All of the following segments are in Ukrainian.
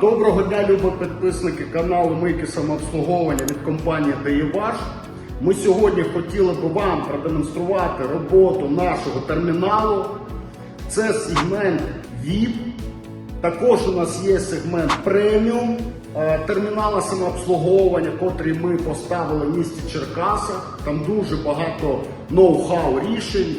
Доброго дня, любі підписники каналу Мийки самообслуговування від компанії «Деєваш». Ми сьогодні хотіли би вам продемонструвати роботу нашого терміналу. Це сегмент VIP. Також у нас є сегмент преміум е, термінала самообслуговування, котрий ми поставили в місті Черкасах. Там дуже багато ноу-хау рішень.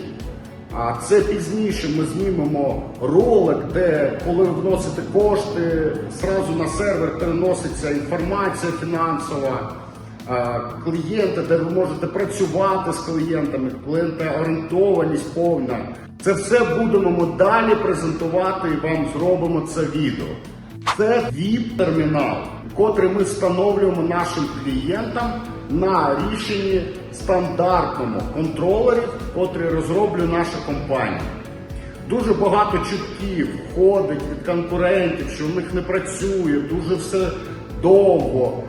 А це пізніше ми знімемо ролик, де коли ви вносите кошти, зразу на сервер переноситься інформація фінансова, клієнти, де ви можете працювати з клієнтами, клієнтоорієнтованість повна. Це все будемо ми далі презентувати і вам зробимо це відео. Це VIP-термінал, котрий ми встановлюємо нашим клієнтам на рішенні стандартному контролерів, котрий розроблює наша компанія. Дуже багато чутків входить від конкурентів, що в них не працює, дуже все довго.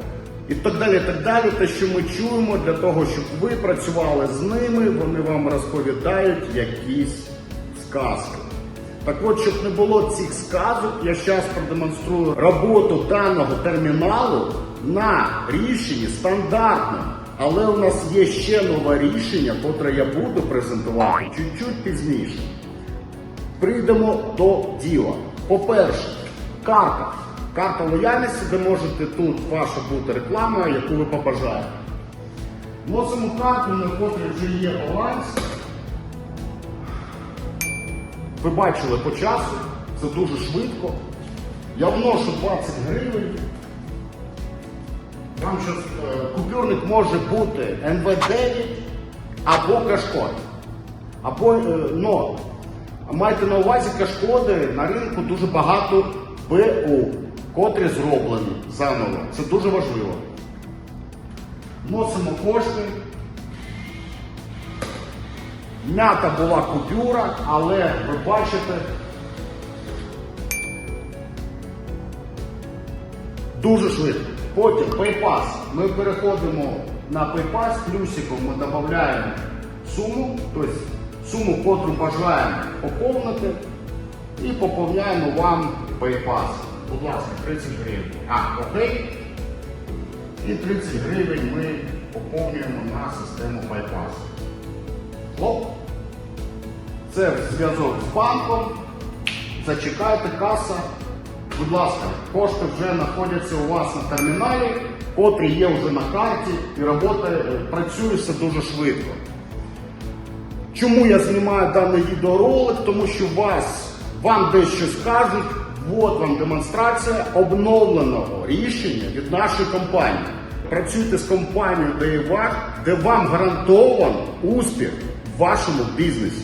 І так далі, так далі. Те, що ми чуємо, для того, щоб ви працювали з ними, вони вам розповідають якісь сказки. Так от, щоб не було цих сказок, я зараз продемонструю роботу даного терміналу на рішенні стандартному. Але у нас є ще нове рішення, котре я буду презентувати чуть-чуть пізніше. Прийдемо до діла. По-перше, карта. Карта лояльності, де можете тут ваша бути реклама, яку ви побажаєте. Вносимо карту, на котрій вже є баланс. Ви бачили по часу, це дуже швидко. Я вношу 20 гривень. Вам щось, е, купюрник може бути НВ9 або кашкод. Або, е, но, майте на увазі кашкоди на ринку дуже багато БУ, котрі зроблені заново. Це дуже важливо. Вносимо кошти. М'ята була купюра, але ви бачите, дуже швидко. Потім PayPass. Ми переходимо на PayPass, плюсиком ми додаємо суму, тобто суму, котру бажаємо поповнити, і поповняємо вам PayPass. Будь ласка, 30 гривень. А, окей. І 30 гривень ми поповнюємо на систему PayPass. Хлоп. Це зв'язок з банком. Зачекайте, каса. Будь ласка, кошти вже знаходяться у вас на терміналі, котрий є вже на карті і робота е, працює все дуже швидко. Чому я знімаю даний відеоролик? Тому що вас, вам дещо скажуть, от вам демонстрація обновленого рішення від нашої компанії. Працюйте з компанією DayWatt, де вам гарантован успіх вашому бізнесі.